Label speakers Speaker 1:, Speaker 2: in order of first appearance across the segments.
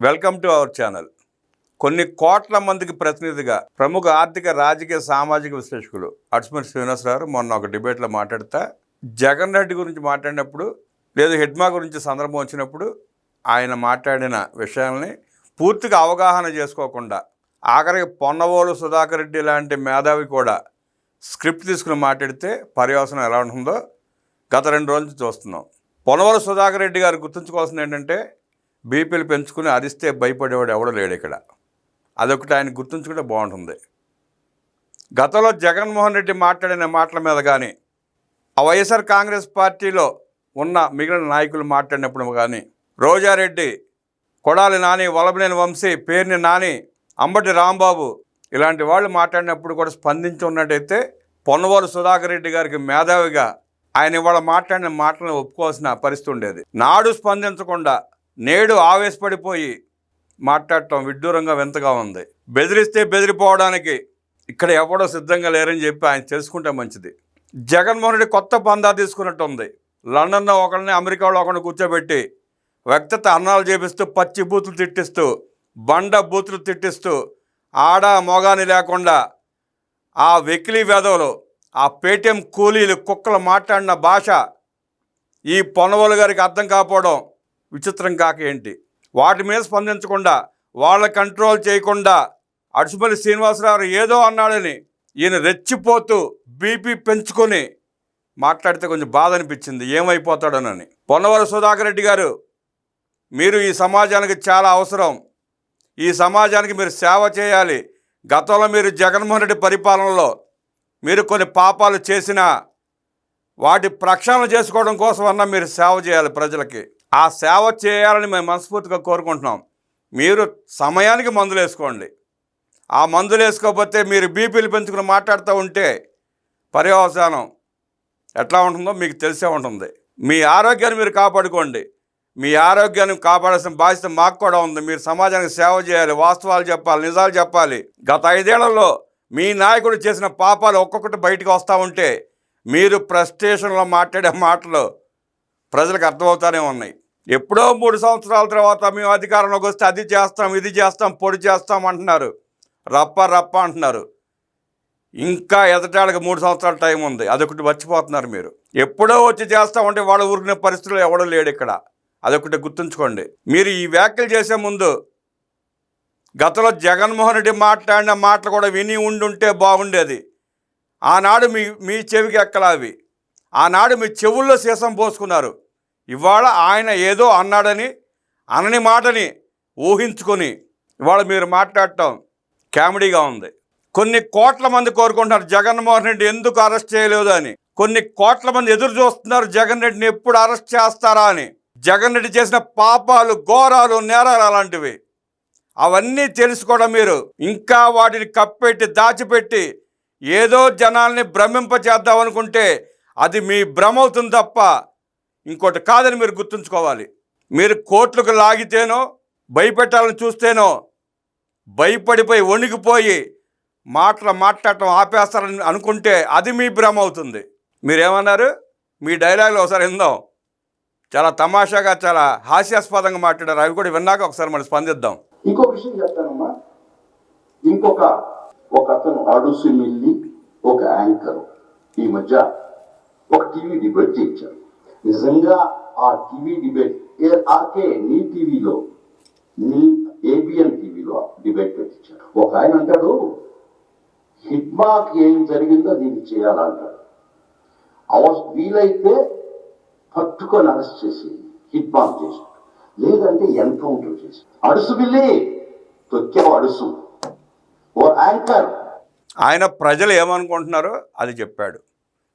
Speaker 1: Welcome to our channel కొన్ని కోట్ల మందికి ప్రతినిధిగా ప్రముఖ ఆర్థిక రాజకీయ సామాజిక విశ్లేషకులు అడ్స్మర్ శ్రీనివాసరావు మొన్న ఒక డిబేట్లో మాట్లాడతా జగన్ రెడ్డి గురించి మాట్లాడినప్పుడు లేదు హెడ్మా గురించి సందర్భం వచ్చినప్పుడు ఆయన మాట్లాడిన విషయాల్ని పూర్తిగా అవగాహన చేసుకోకుండా ఆఖరికి పొన్నవోలు సుధాకర్ రెడ్డి లాంటి మేధావి కూడా స్క్రిప్ట్ తీసుకుని మాట్లాడితే పర్యవసనం ఎలా ఉంటుందో గత రెండు రోజులు నుంచి చూస్తున్నాం. పొన్నవోలు సుధాకర్ రెడ్డి గారు గుర్తుంచుకోవాల్సింది ఏంటంటే బీపీలు పెంచుకుని అరిస్తే భయపడేవాడు ఎవడో లేడు ఇక్కడ. అదొకటి ఆయన గుర్తుంచుకుంటే బాగుంటుంది. గతంలో జగన్మోహన్ రెడ్డి మాట్లాడిన మాటల మీద కానీ ఆ వైఎస్ఆర్ కాంగ్రెస్ పార్టీలో ఉన్న మిగిలిన నాయకులు మాట్లాడినప్పుడు కానీ రోజారెడ్డి కొడాలి నాని వలబనేని వంశీ పేరుని నాని అంబటి రాంబాబు ఇలాంటి వాళ్ళు మాట్లాడినప్పుడు కూడా స్పందించి ఉన్నట్టయితే పొన్నవారు సుధాకర్ రెడ్డి గారికి మేధావిగా ఆయన ఇవాళ మాట్లాడిన మాటలను ఒప్పుకోవాల్సిన పరిస్థితి ఉండేది. నాడు స్పందించకుండా నేడు ఆవేశపడిపోయి మాట్లాడటం విడ్డూరంగా వింతగా ఉంది. బెదిరిస్తే బెదిరిపోవడానికి ఇక్కడ ఎవడో సిద్ధంగా లేరని చెప్పి ఆయన తెలుసుకుంటే మంచిది. జగన్మోహన్ రెడ్డి కొత్త పందా తీసుకున్నట్టు ఉంది లండన్లో ఒకరిని అమెరికాలో ఒకరిని కూర్చోబెట్టి వ్యక్తత అన్నాలు చేపిస్తూ పచ్చి బూతులు తిట్టిస్తూ బండ బూతులు తిట్టిస్తూ ఆడ మొగాని లేకుండా ఆ వెకిలి వేదవులు ఆ పేటీఎం కూలీలు కుక్కలు మాట్లాడిన భాష ఈ పొనవలు గారికి అర్థం కాకపోవడం విచిత్రం కాక ఏంటి? వాటి మీద స్పందించకుండా వాళ్ళ కంట్రోల్ చేయకుండా అడుసుమల్లి శ్రీనివాసరావు ఏదో అన్నాడని ఈయన రెచ్చిపోతూ బీపీ పెంచుకొని మాట్లాడితే కొంచెం బాధ అనిపించింది. ఏమైపోతాడోనని. పొన్నవర సుధాకర్ రెడ్డి గారు మీరు ఈ సమాజానికి చాలా అవసరం. ఈ సమాజానికి మీరు సేవ చేయాలి. గతంలో మీరు జగన్మోహన్ రెడ్డి పరిపాలనలో మీరు కొన్ని పాపాలు చేసినా వాటి ప్రక్షాళన చేసుకోవడం కోసం అన్నా మీరు సేవ చేయాలి ప్రజలకి. ఆ సేవ చేయాలని మేము మనస్ఫూర్తిగా కోరుకుంటున్నాం. మీరు సమయానికి మందులు వేసుకోండి. ఆ మందులు వేసుకోకపోతే మీరు బీపీలు పెంచుకుని మాట్లాడుతూ ఉంటే పర్యవసానం ఎట్లా ఉంటుందో మీకు తెలిసే ఉంటుంది. మీ ఆరోగ్యాన్ని మీరు కాపాడుకోండి. మీ ఆరోగ్యాన్ని కాపాడాల్సిన బాధ్యత మాకు కూడా ఉంది. మీరు సమాజానికి సేవ చేయాలి వాస్తవాలు చెప్పాలి నిజాలు చెప్పాలి. గత ఐదేళ్ళలో మీ నాయకుడు చేసిన పాపాలు ఒక్కొక్కటి బయటకు వస్తూ ఉంటే మీరు ప్రెస్టేషన్లో మాట్లాడే మాటలు ప్రజలకు అర్థమవుతానే ఉన్నాయి. ఎప్పుడో మూడు సంవత్సరాల తర్వాత మేము అధికారంలోకి వస్తే అది చేస్తాం ఇది చేస్తాం పొడి చేస్తాం అంటున్నారు. రప్ప రప్ప అంటున్నారు. ఇంకా ఎదటానికి మూడు సంవత్సరాల టైం ఉంది. అదొకటి మర్చిపోతున్నారు మీరు. ఎప్పుడో వచ్చి చేస్తామంటే వాళ్ళ ఊరికిన పరిస్థితులు ఎవడో లేడు ఇక్కడ. అదొకటి గుర్తుంచుకోండి. మీరు ఈ వ్యాఖ్యలు చేసే ముందు గతంలో జగన్మోహన్ రెడ్డి మాట్లాడిన మాటలు కూడా విని ఉండుంటే బాగుండేది. ఆనాడు మీ మీ చెవికి ఎక్కలా అవి? ఆనాడు మీ చెవుల్లో సీసం పోసుకున్నారు. ఇవాళ ఆయన ఏదో అన్నాడని అనని మాటని ఊహించుకొని ఇవాళ మీరు మాట్లాడటం కామెడీగా ఉంది. కొన్ని కోట్ల మంది కోరుకుంటున్నారు జగన్మోహన్ రెడ్డి ఎందుకు అరెస్ట్ చేయలేదు అని. కొన్ని కోట్ల మంది ఎదురు చూస్తున్నారు జగన్ రెడ్డిని ఎప్పుడు అరెస్ట్ చేస్తారా అని. జగన్ రెడ్డి చేసిన పాపాలు ఘోరాలు నేరాలు అలాంటివి. అవన్నీ తెలుసుకోవడం మీరు ఇంకా వాటిని కప్పెట్టి దాచిపెట్టి ఏదో జనాల్ని భ్రమింపచేద్దాం అనుకుంటే అది మీ భ్రమ అవుతుంది తప్ప ఇంకోటి కాదని మీరు గుర్తుంచుకోవాలి. మీరు కోట్లకు లాగితేనో భయపెట్టాలని చూస్తేనో భయపడిపోయి వణికిపోయి మాటలు మాట్లాడటం ఆపేస్తారని అనుకుంటే అది మీ భ్రమ అవుతుంది. మీరేమన్నారు? మీ డైలాగులు ఒకసారి విందాం. చాలా తమాషాగా చాలా హాస్యాస్పదంగా మాట్లాడారు. అవి కూడా విన్నాక ఒకసారి మనం స్పందిద్దాం.
Speaker 2: ఇంకో విషయం చెప్తానమ్మా. ఇంకొక ఒక అతను అడుసు మిల్లి ఒక యాంకర్. ఈ మధ్య ఒక టీవీ డిబేట్ చేయించారు. నిజంగా ఆ టీవీ డిబేట్ ఏ- ఆర్కే నీ టీవీలో నీ ఏబిఎన్ టీవీలో డిబేట్ పెట్టించాడు. ఒక ఆయన అంటాడు హిట్మాక్ ఏం జరిగిందో దీన్ని చేయాలంటాడు అవస్ వీలైతే పట్టుకొని అరెస్ట్ చేసి హిట్ చేసి లేదంటే ఎన్కౌంటర్ చేసి అడుసు బిల్లి తొక్కావు అడుసు. ఓ యాంకర్.
Speaker 1: ఆయన ప్రజలు ఏమనుకుంటున్నారో అది చెప్పాడు.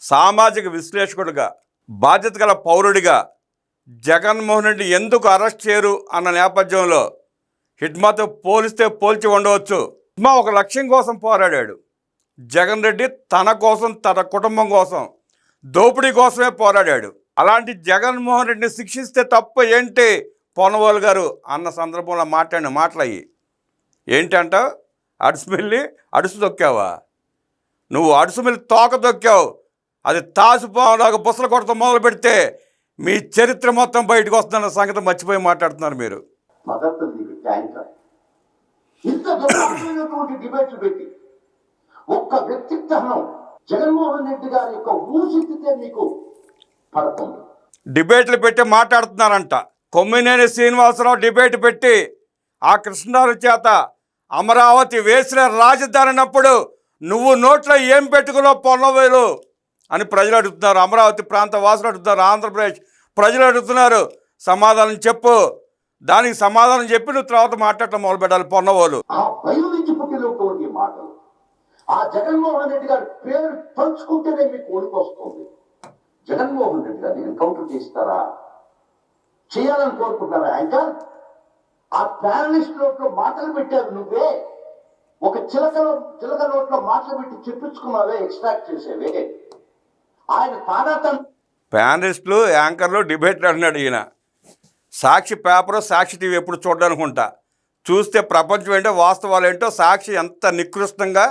Speaker 1: సామాజిక విశ్లేషకుడుగా బాధ్యత గల పౌరుడిగా జగన్మోహన్ రెడ్డి ఎందుకు అరెస్ట్ చేయరు అన్న నేపథ్యంలో హిడ్మాతో పోలిస్తే పోల్చి ఉండవచ్చు. హిడ్మా ఒక లక్ష్యం కోసం పోరాడాడు. జగన్ రెడ్డి తన కోసం తన కుటుంబం కోసం దోపిడీ కోసమే పోరాడాడు. అలాంటి జగన్మోహన్ రెడ్డిని శిక్షిస్తే తప్ప ఏంటి పొనవాల్ గారు అన్న సందర్భంలో మాట్లాడిన మాటలు ఏంటంట? అడుసుమిల్లి అడుసు తొక్కావా? నువ్వు అడుసుమిల్లి తోక తొక్కావు. అది తాసుపావులాగా బుసలు కొడతా మొదలు పెడితే మీ చరిత్ర మొత్తం బయటకు వస్తుందన్న సంగతి మర్చిపోయి మాట్లాడుతున్నారు మీరు.
Speaker 2: ఒక్క వ్యక్తిత్వం జగన్మోహన్ రెడ్డి గారి యొక్క మీకు పడుతుంది.
Speaker 1: డిబేట్లు పెట్టి మాట్లాడుతున్నారంట. కొమ్మినేని శ్రీనివాసరావు డిబేట్ పెట్టి ఆ కృష్ణారు చేత అమరావతి వేసిన రాజధాని అన్నప్పుడు నువ్వు నోట్లో ఏం పెట్టుకున్నావు పొన్నవేలు? అని ప్రజలు అడుగుతున్నారు. అమరావతి ప్రాంత వాసులు అడుగుతున్నారు. ఆంధ్రప్రదేశ్ ప్రజలు అడుగుతున్నారు. సమాధానం చెప్పు. దానికి సమాధానం చెప్పి నువ్వు తర్వాత మాట్లాడటం మొదలు పెట్టాలి
Speaker 2: ఆ ఆ జగన్మోహన్ రెడ్డి గారి పేరు తలుచుకుంటేనే మీకు వణుకొస్తుంది జగన్మోహన్ రెడ్డి గారిని ఎన్కౌంటర్ చేస్తారా? చేయాలని కోరుకుంటారా యాంకర్? ఆ ప్యానలిస్ట్ నోట్లో మాటలు పెట్టారు నువ్వే. ఒక చిలకలో చిలక నోట్లో మాటలు పెట్టి చెప్పించుకున్నావే ఎక్స్ట్రాక్ట్ చేసేవే. ఆయన
Speaker 1: ప్యానలిస్టులు యాంకర్లు డిబేట్లు అంటున్నాడు ఈయన. సాక్షి పేపర్ సాక్షి టీవీ ఎప్పుడు చూడనుకుంటా చూస్తే ప్రపంచం ఏంటో వాస్తవాలు ఏంటో సాక్షి ఎంత నికృష్టంగా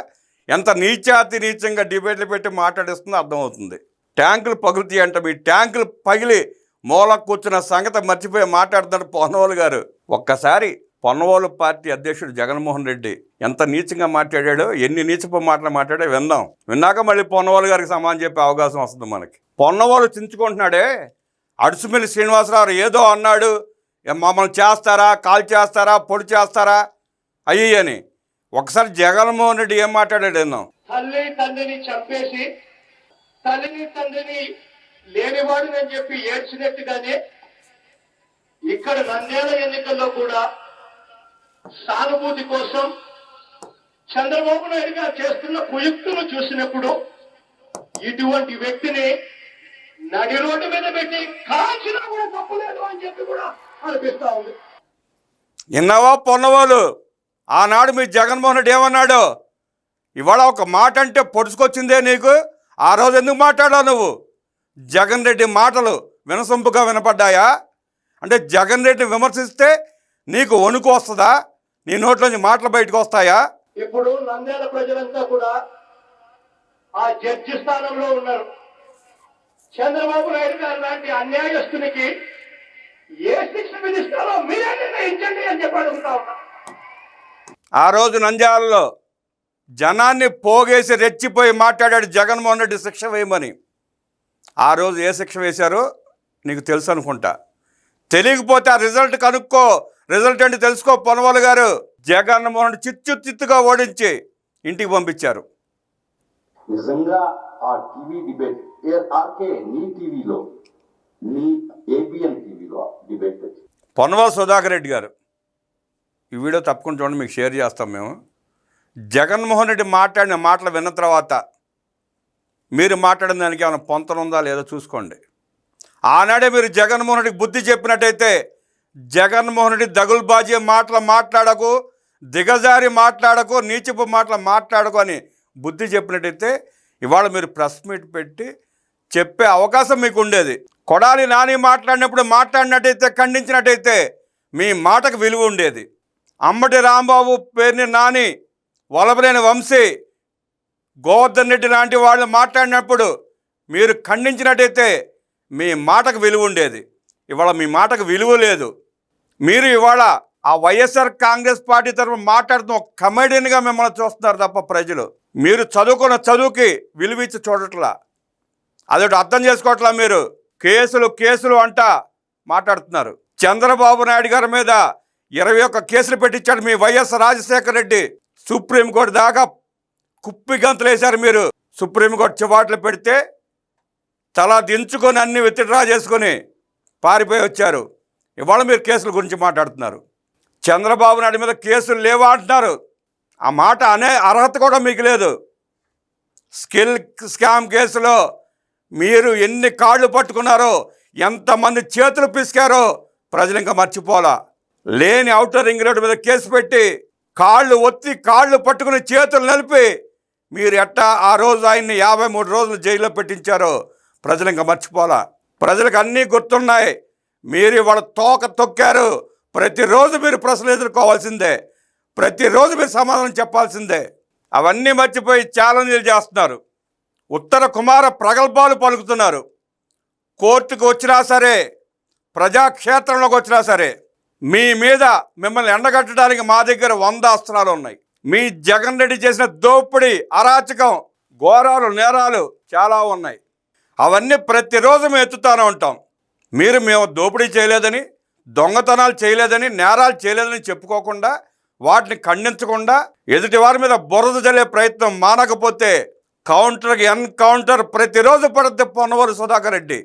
Speaker 1: ఎంత నీచాతి నీచంగా డిబేట్లు పెట్టి మాట్లాడిస్తుందో అర్థమవుతుంది. ట్యాంకులు పగులుతాయి అంట. మీ ట్యాంకులు పగిలి మూల కూర్చున్న సంగతి మర్చిపోయి మాట్లాడుతున్నాడు పొన్నవాళ్ళు గారు. ఒక్కసారి పొన్నవోలు పార్టీ అధ్యక్షుడు జగన్మోహన్ రెడ్డి ఎంత నీచంగా మాట్లాడాడో ఎన్ని నీచపు మాటలు మాట్లాడో విందాం. విన్నాక మళ్ళీ పొన్నవాళ్ళు గారికి సమానం చెప్పే అవకాశం వస్తుంది మనకి. పొన్నవాళ్ళు చించుకుంటున్నాడే అడుసుమిల్లి శ్రీనివాసరావు ఏదో అన్నాడు మమ్మల్ని చేస్తారా కాల్ చేస్తారా పొడి చేస్తారా? అయ్యి అని. ఒకసారి జగన్మోహన్ రెడ్డి ఏం మాట్లాడాడు విందాం.
Speaker 3: తల్లి తండ్రిని చంపేసి తల్లిని తండ్రిని లేనివాడినని చెప్పి ఏడ్చినట్టుగానే ఇక్కడ నందేళ్ళ ఎన్నికల్లో కూడా సానుభూతి కోసం చంద్రబాబు నాయుడు గారు చేస్తున్న కుయుక్తులు చూసినప్పుడు ఇటువంటి వ్యక్తిని నడి రోడ్డు మీద పెట్టి కాల్చినా కూడా తప్పులేదు అని చెప్పి కూడా అనిపిస్తా ఉంది.
Speaker 1: విన్నావా పొన్నవాళ్ళు ఆనాడు మీ జగన్మోహన్ రెడ్డి ఏమన్నాడు? ఇవాళ ఒక మాట అంటే పొడుచుకొచ్చిందే నీకు? ఆ రోజు ఎందుకు మాట్లాడావు నువ్వు? జగన్ రెడ్డి మాటలు వినసొంపుగా వినపడ్డాయా? అంటే జగన్ రెడ్డిని విమర్శిస్తే నీకు వణుకు వస్తుందా? నీ నోట్లోంచి మాటలు బయటకు వస్తాయా?
Speaker 3: ఇప్పుడు నంద్యాల ప్రజలంతా కూడా ఆ జడ్జి స్థానంలో ఉన్నారు. చంద్రబాబు నాయుడు గారు లాంటి అన్యాయస్తునికి ఏ శిక్ష విధిస్తారో మీరే నిర్ణయించండి అని చెప్పి అడుగుతా
Speaker 1: ఆ రోజు నంద్యాలలో జనాన్ని పోగేసి రెచ్చిపోయి మాట్లాడాడు జగన్మోహన్ రెడ్డి శిక్ష వేయమని. ఆ రోజు ఏ శిక్ష వేశారో నీకు తెలుసు అనుకుంటా. తెలియకపోతే ఆ రిజల్ట్ కనుక్కో. రిజల్ట్ ఏంటి తెలుసుకో? పొనవాళ్ళు గారు జగన్మోహన్ చిత్తు చిత్తుగా ఓడించి ఇంటికి పంపించారు.
Speaker 2: నిజంగా ఆ టీవీ డిబేట్ ఆర్కే నీ టీవీలో నీ ఏబిఎన్ టీవీలో డిబేట్
Speaker 1: సుధాకర్ రెడ్డి గారు ఈ వీడియో తప్పకుండా చూడండి మీకు షేర్ చేస్తాం మేము. జగన్మోహన్ రెడ్డి మాట్లాడిన మాటలు విన్న తర్వాత మీరు మాట్లాడిన దానికి ఏమైనా పొంతన ఉందా లేదో చూసుకోండి. ఆనాడే మీరు జగన్మోహన్ రెడ్డికి బుద్ధి చెప్పినట్టయితే జగన్మోహన్ రెడ్డి దగుల్బాజీ మాటలు మాట్లాడకు దిగజారి మాట్లాడకు నీచపు మాటలు మాట్లాడకు అని బుద్ధి చెప్పినట్టయితే ఇవాళ మీరు ప్రెస్ మీట్ పెట్టి చెప్పే అవకాశం మీకు ఉండేది. కొడాలి నాని మాట్లాడినప్పుడు మాట్లాడినట్టయితే ఖండించినట్టయితే మీ మాటకు విలువ ఉండేది. అమ్మటి రాంబాబు పేరుని నాని వలబలేని వంశీ గోవర్ధన్ రెడ్డి లాంటి వాళ్ళు మాట్లాడినప్పుడు మీరు ఖండించినట్టయితే మీ మాటకు విలువ ఉండేది. ఇవాళ మీ మాటకు విలువ లేదు. మీరు ఇవాళ ఆ వైఎస్ఆర్ కాంగ్రెస్ పార్టీ తరఫున మాట్లాడుతున్న ఒక కమెడియన్గా మిమ్మల్ని చూస్తున్నారు తప్ప ప్రజలు. మీరు చదువుకున్న చదువుకి విలువ ఇచ్చి చూడట్లా. అదొకటి అర్థం చేసుకోవట్లా మీరు. కేసులు కేసులు అంట మాట్లాడుతున్నారు. చంద్రబాబు నాయుడు గారి మీద ఇరవై ఒక్క కేసులు పెట్టించాడు మీ YS Rajasekhara Reddy. Supreme court దాకా కుప్పి గంతులు వేశారు మీరు. సుప్రీంకోర్టు చివాట్లు పెడితే తల దించుకొని అన్ని విత్డ్రా చేసుకొని పారిపోయి వచ్చారు. ఇవాళ మీరు కేసుల గురించి మాట్లాడుతున్నారు. చంద్రబాబు నాయుడు మీద కేసులు లేవా అంటున్నారు. ఆ మాట అనే అర్హత కూడా మీకు లేదు. స్కిల్ స్కామ్ కేసులో మీరు ఎన్ని కాళ్ళు పట్టుకున్నారో ఎంతమంది చేతులు పిసికారో ప్రజలు ఇంకా మర్చిపోలా. లేని అవుటర్ రింగ్ రోడ్డు మీద కేసు పెట్టి కాళ్ళు ఒత్తి కాళ్ళు పట్టుకుని చేతులు నలిపి మీరు ఎట్టా ఆ రోజు ఆయన్ని యాభై మూడు రోజులు జైల్లో పెట్టించారో ప్రజలు ఇంకా మర్చిపోలా. ప్రజలకు అన్నీ గుర్తున్నాయి. మీరు ఇవాళ తోక తొక్కారు. ప్రతిరోజు మీరు ప్రశ్నలు ఎదుర్కోవాల్సిందే. ప్రతిరోజు మీరు సమాధానం చెప్పాల్సిందే. అవన్నీ మర్చిపోయి ఛాలెంజ్లు చేస్తున్నారు. ఉత్తర కుమార ప్రగల్భాలు పలుకుతున్నారు. కోర్టుకు వచ్చినా సరే ప్రజాక్షేత్రంలోకి వచ్చినా సరే మీ మీద మిమ్మల్ని ఎండగట్టడానికి మా దగ్గర వంద అస్త్రాలు ఉన్నాయి. మీ జగన్ రెడ్డి చేసిన దోపిడీ అరాచకం ఘోరాలు నేరాలు చాలా ఉన్నాయి. అవన్నీ ప్రతిరోజు మేము ఎత్తుతానే ఉంటాం. మీరు మేము దోపిడీ చేయలేదని దొంగతనాలు చేయలేదని నేరాలు చేయలేదని చెప్పుకోకుండా వాటిని ఖండించకుండా ఎదుటి వారి మీద బురద జల్లే ప్రయత్నం మానకపోతే కౌంటర్కి ఎన్కౌంటర్ ప్రతిరోజు పడుద్ది పొన్నవరు సుధాకర్ రెడ్డి.